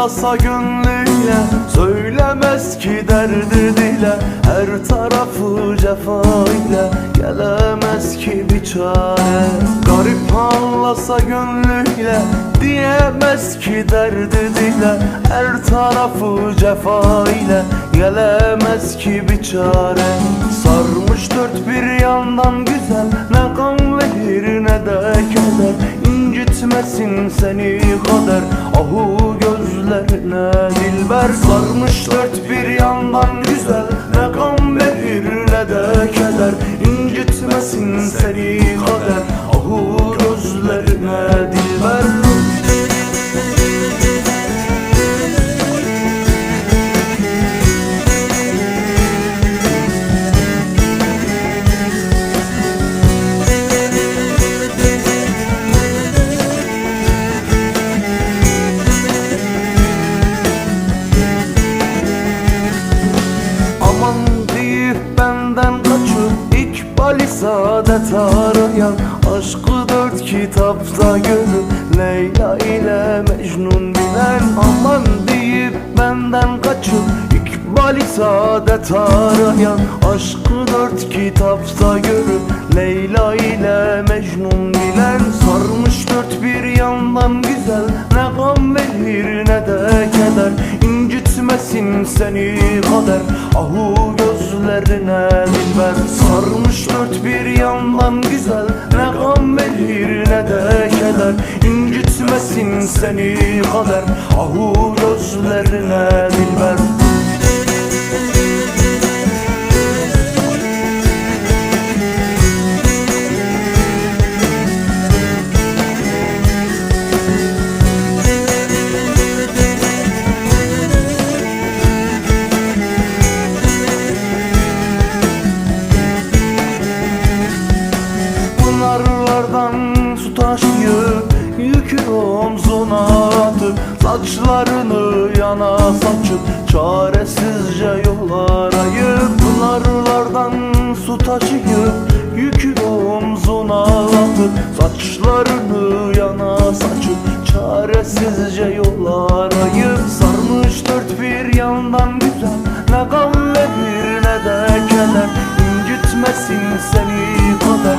anlasa gönlüyle Söylemez ki derdi dile Her tarafı cefa ile Gelemez ki bir çare. Garip anlasa gönlüyle Diyemez ki derdi dile Her tarafı cefa ile Gelemez ki bir çare. Sarmış dört bir yandan güzel Ne kan verir ne de keder. İncitmesin seni kader Ahu gözlerine dilber Sarmış dört bir yandan güzel Ne saadet arayan Aşkı dört kitapta görüp Leyla ile Mecnun bilen Aman deyip benden kaçıp İkbali saadet arayan Aşkı yandan güzel Ne gam verir ne de keder. İncitmesin seni kader Ahu gözlerine dilber Sarmış dört bir yandan güzel Ne gam verir ne de keder. İncitmesin seni kader Ahu gözlerine dilber Saçlarını yana saçıp Çaresizce yol arayıp Pınarlardan su taşıyıp Yükü omzuna atıp Saçlarını yana saçıp Çaresizce yol arayıp Sarmış dört bir yandan güzel Ne gam verir ne de keder İncitmesin seni kader